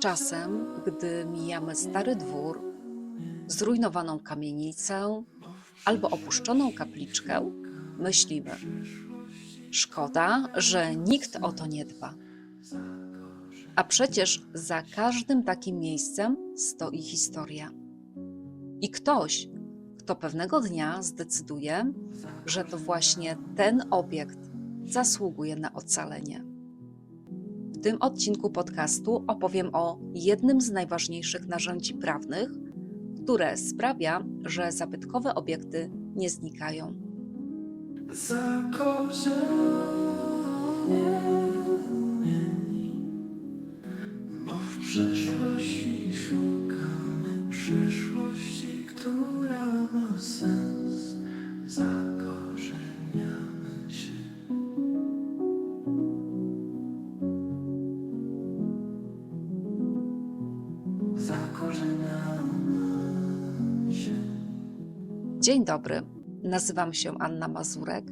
Czasem, gdy mijamy stary dwór, zrujnowaną kamienicę albo opuszczoną kapliczkę, myślimy: Szkoda, że nikt o to nie dba. A przecież za każdym takim miejscem stoi historia. I ktoś, kto pewnego dnia zdecyduje, że to właśnie ten obiekt zasługuje na ocalenie. W tym odcinku podcastu opowiem o jednym z najważniejszych narzędzi prawnych, które sprawia, że zabytkowe obiekty nie znikają. Bo w przeszłości szukamy przyszłości, Dzień dobry, nazywam się Anna Mazurek.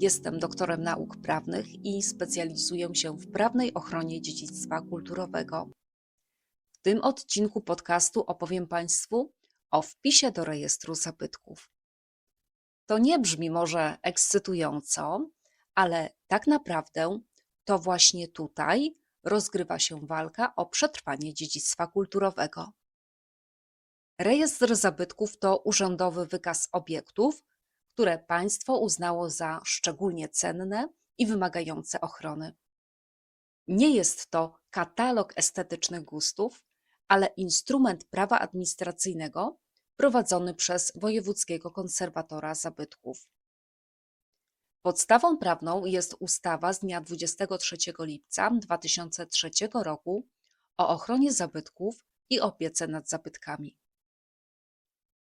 Jestem doktorem nauk prawnych i specjalizuję się w prawnej ochronie dziedzictwa kulturowego. W tym odcinku podcastu opowiem Państwu o wpisie do rejestru zabytków. To nie brzmi może ekscytująco, ale tak naprawdę to właśnie tutaj rozgrywa się walka o przetrwanie dziedzictwa kulturowego. Rejestr zabytków to urzędowy wykaz obiektów, które państwo uznało za szczególnie cenne i wymagające ochrony. Nie jest to katalog estetycznych gustów, ale instrument prawa administracyjnego prowadzony przez wojewódzkiego konserwatora zabytków. Podstawą prawną jest ustawa z dnia 23 lipca 2003 roku o ochronie zabytków i opiece nad zabytkami.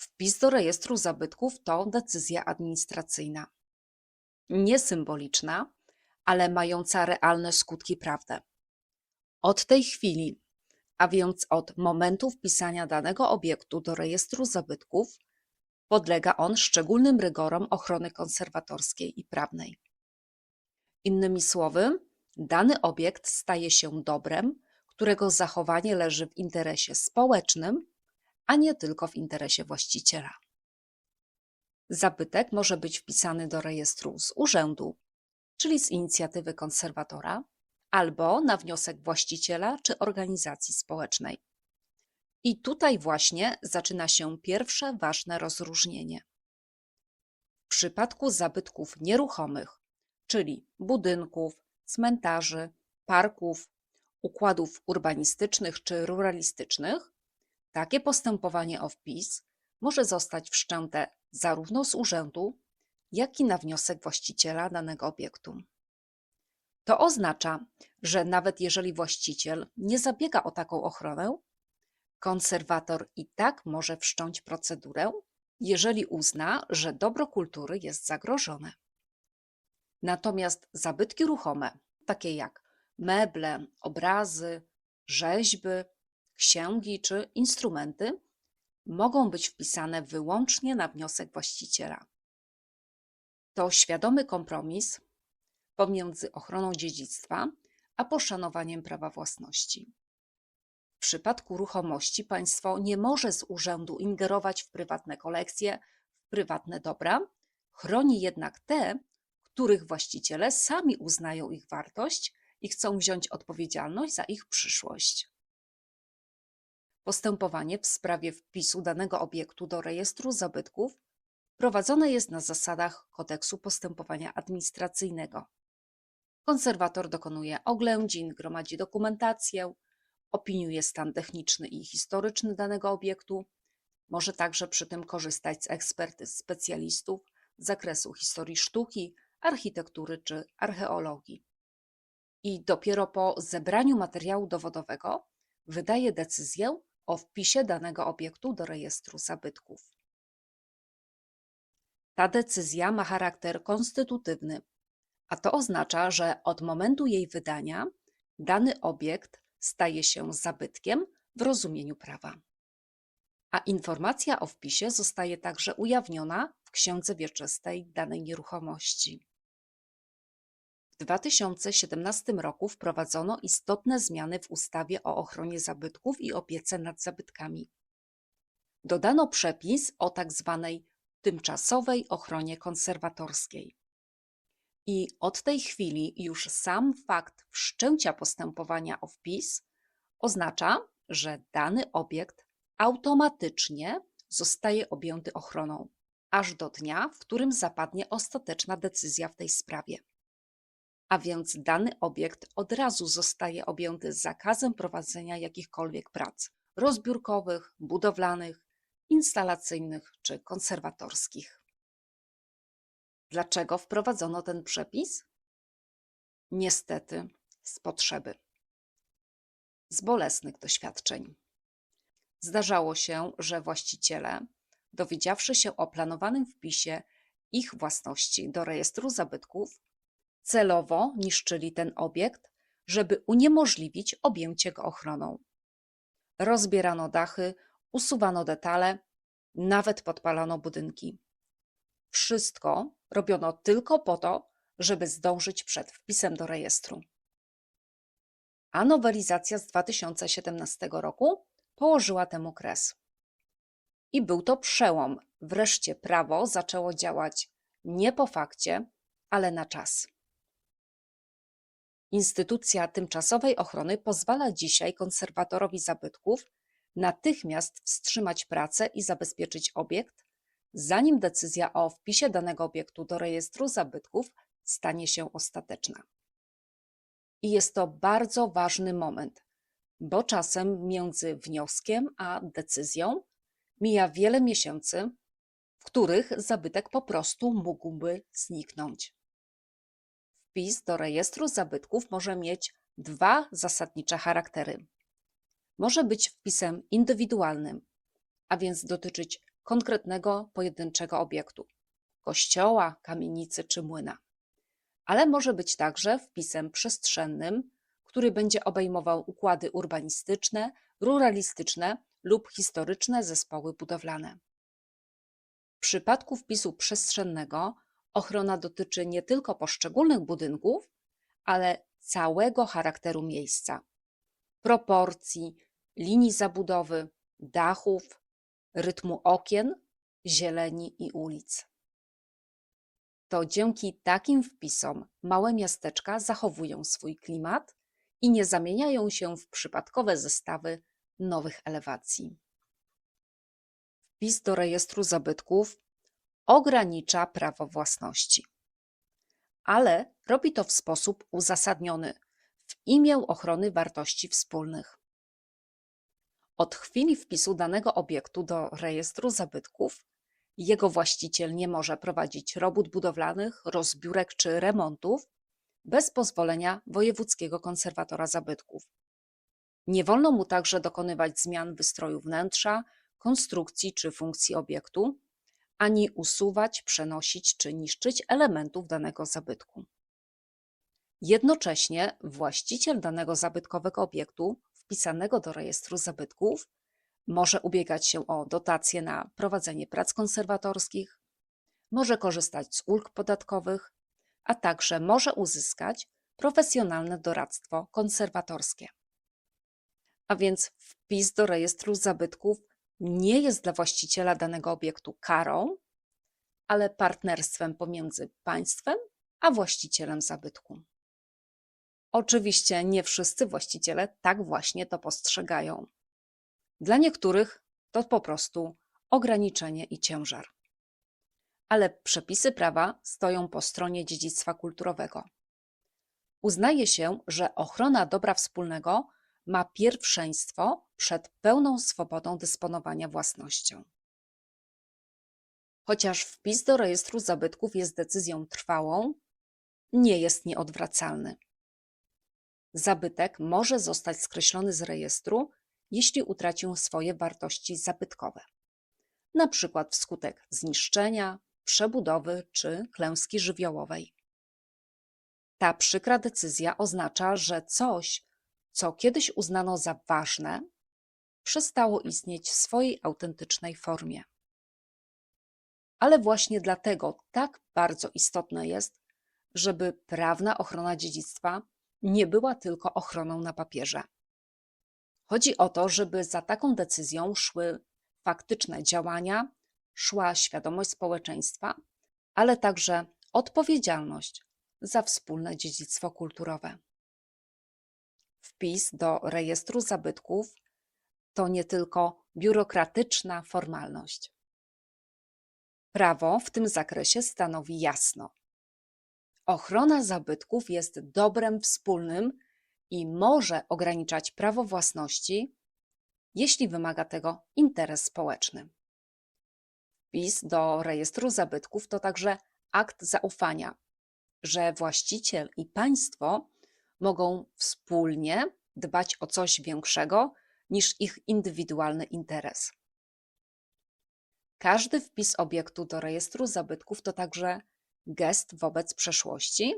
Wpis do rejestru zabytków to decyzja administracyjna. Nie symboliczna, ale mająca realne skutki prawne. Od tej chwili, a więc od momentu wpisania danego obiektu do rejestru zabytków, podlega on szczególnym rygorom ochrony konserwatorskiej i prawnej. Innymi słowy, dany obiekt staje się dobrem, którego zachowanie leży w interesie społecznym, a nie tylko w interesie właściciela. Zabytek może być wpisany do rejestru z urzędu, czyli z inicjatywy konserwatora, albo na wniosek właściciela czy organizacji społecznej. I tutaj właśnie zaczyna się pierwsze ważne rozróżnienie. W przypadku zabytków nieruchomych, czyli budynków, cmentarzy, parków, układów urbanistycznych czy ruralistycznych, takie postępowanie o wpis może zostać wszczęte zarówno z urzędu, jak i na wniosek właściciela danego obiektu. To oznacza, że nawet jeżeli właściciel nie zabiega o taką ochronę, konserwator i tak może wszcząć procedurę, jeżeli uzna, że dobro kultury jest zagrożone. Natomiast zabytki ruchome, takie jak meble, obrazy, rzeźby, księgi czy instrumenty, mogą być wpisane wyłącznie na wniosek właściciela. To świadomy kompromis pomiędzy ochroną dziedzictwa a poszanowaniem prawa własności. W przypadku ruchomości państwo nie może z urzędu ingerować w prywatne kolekcje, w prywatne dobra, chroni jednak te, których właściciele sami uznają ich wartość i chcą wziąć odpowiedzialność za ich przyszłość. Postępowanie w sprawie wpisu danego obiektu do rejestru zabytków prowadzone jest na zasadach kodeksu postępowania administracyjnego. Konserwator dokonuje oględzin, gromadzi dokumentację, opiniuje stan techniczny i historyczny danego obiektu, może także przy tym korzystać z ekspertyz specjalistów z zakresu historii sztuki, architektury czy archeologii. I dopiero po zebraniu materiału dowodowego wydaje decyzję o wpisie danego obiektu do rejestru zabytków. Ta decyzja ma charakter konstytutywny, a to oznacza, że od momentu jej wydania dany obiekt staje się zabytkiem w rozumieniu prawa. A informacja o wpisie zostaje także ujawniona w księdze wieczystej danej nieruchomości. W 2017 roku wprowadzono istotne zmiany w ustawie o ochronie zabytków i opiece nad zabytkami. Dodano przepis o tak zwanej tymczasowej ochronie konserwatorskiej. I od tej chwili już sam fakt wszczęcia postępowania o wpis oznacza, że dany obiekt automatycznie zostaje objęty ochroną, aż do dnia, w którym zapadnie ostateczna decyzja w tej sprawie. A więc dany obiekt od razu zostaje objęty zakazem prowadzenia jakichkolwiek prac rozbiórkowych, budowlanych, instalacyjnych czy konserwatorskich. Dlaczego wprowadzono ten przepis? Niestety z potrzeby, z bolesnych doświadczeń. Zdarzało się, że właściciele, dowiedziawszy się o planowanym wpisie ich własności do rejestru zabytków, celowo niszczyli ten obiekt, żeby uniemożliwić objęcie go ochroną. Rozbierano dachy, usuwano detale, nawet podpalano budynki. Wszystko robiono tylko po to, żeby zdążyć przed wpisem do rejestru. A nowelizacja z 2017 roku położyła temu kres. I był to przełom. Wreszcie prawo zaczęło działać nie po fakcie, ale na czas. Instytucja tymczasowej ochrony pozwala dzisiaj konserwatorowi zabytków natychmiast wstrzymać pracę i zabezpieczyć obiekt, zanim decyzja o wpisie danego obiektu do rejestru zabytków stanie się ostateczna. I jest to bardzo ważny moment, bo czasem między wnioskiem a decyzją mija wiele miesięcy, w których zabytek po prostu mógłby zniknąć. Wpis do rejestru zabytków może mieć dwa zasadnicze charaktery. Może być wpisem indywidualnym, a więc dotyczyć konkretnego pojedynczego obiektu kościoła, kamienicy czy młyna. Ale może być także wpisem przestrzennym, który będzie obejmował układy urbanistyczne, ruralistyczne lub historyczne zespoły budowlane. W przypadku wpisu przestrzennego ochrona dotyczy nie tylko poszczególnych budynków, ale całego charakteru miejsca, proporcji, linii zabudowy, dachów, rytmu okien, zieleni i ulic. To dzięki takim wpisom małe miasteczka zachowują swój klimat i nie zamieniają się w przypadkowe zestawy nowych elewacji. Wpis do rejestru zabytków ogranicza prawo własności, ale robi to w sposób uzasadniony w imię ochrony wartości wspólnych. Od chwili wpisu danego obiektu do rejestru zabytków, jego właściciel nie może prowadzić robót budowlanych, rozbiórek czy remontów bez pozwolenia wojewódzkiego konserwatora zabytków. Nie wolno mu także dokonywać zmian wystroju wnętrza, konstrukcji czy funkcji obiektu, ani usuwać, przenosić czy niszczyć elementów danego zabytku. Jednocześnie właściciel danego zabytkowego obiektu wpisanego do rejestru zabytków może ubiegać się o dotacje na prowadzenie prac konserwatorskich, może korzystać z ulg podatkowych, a także może uzyskać profesjonalne doradztwo konserwatorskie. A więc wpis do rejestru zabytków nie jest dla właściciela danego obiektu karą, ale partnerstwem pomiędzy państwem a właścicielem zabytku. Oczywiście nie wszyscy właściciele tak właśnie to postrzegają. Dla niektórych to po prostu ograniczenie i ciężar. Ale przepisy prawa stoją po stronie dziedzictwa kulturowego. Uznaje się, że ochrona dobra wspólnego ma pierwszeństwo przed pełną swobodą dysponowania własnością. Chociaż wpis do rejestru zabytków jest decyzją trwałą, nie jest nieodwracalny. Zabytek może zostać skreślony z rejestru, jeśli utracił swoje wartości zabytkowe, na przykład wskutek zniszczenia, przebudowy czy klęski żywiołowej. Ta przykra decyzja oznacza, że coś, co kiedyś uznano za ważne, przestało istnieć w swojej autentycznej formie. Ale właśnie dlatego tak bardzo istotne jest, żeby prawna ochrona dziedzictwa nie była tylko ochroną na papierze. Chodzi o to, żeby za taką decyzją szły faktyczne działania, szła świadomość społeczeństwa, ale także odpowiedzialność za wspólne dziedzictwo kulturowe. Wpis do rejestru zabytków to nie tylko biurokratyczna formalność. Prawo w tym zakresie stanowi jasno. Ochrona zabytków jest dobrem wspólnym i może ograniczać prawo własności, jeśli wymaga tego interes społeczny. Wpis do rejestru zabytków to także akt zaufania, że właściciel i państwo mogą wspólnie dbać o coś większego niż ich indywidualny interes. Każdy wpis obiektu do rejestru zabytków to także gest wobec przeszłości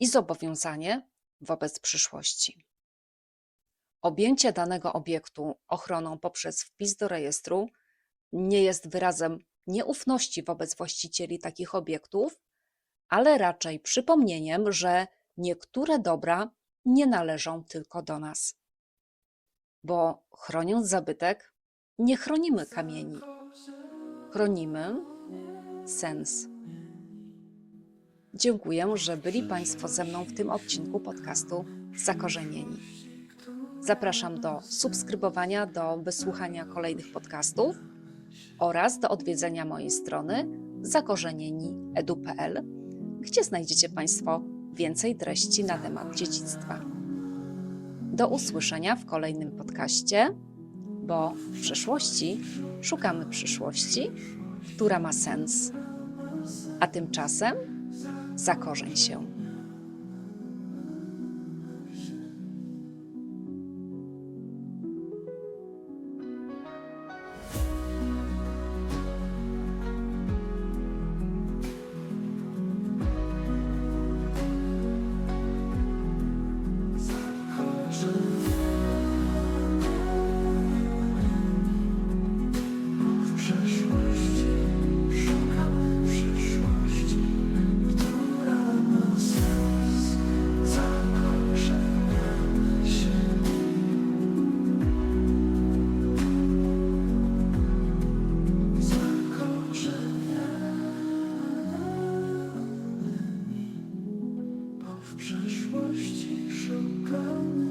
i zobowiązanie wobec przyszłości. Objęcie danego obiektu ochroną poprzez wpis do rejestru nie jest wyrazem nieufności wobec właścicieli takich obiektów, ale raczej przypomnieniem, że niektóre dobra nie należą tylko do nas. Bo chroniąc zabytek, nie chronimy kamieni, chronimy sens. Dziękuję, że byli Państwo ze mną w tym odcinku podcastu Zakorzenieni. Zapraszam do subskrybowania, do wysłuchania kolejnych podcastów oraz do odwiedzenia mojej strony zakorzenieni.edu.pl, gdzie znajdziecie Państwo więcej treści na temat dziedzictwa. Do usłyszenia w kolejnym podcaście, bo w przeszłości szukamy przyszłości, która ma sens. A tymczasem zakorzeń się. Можете шелками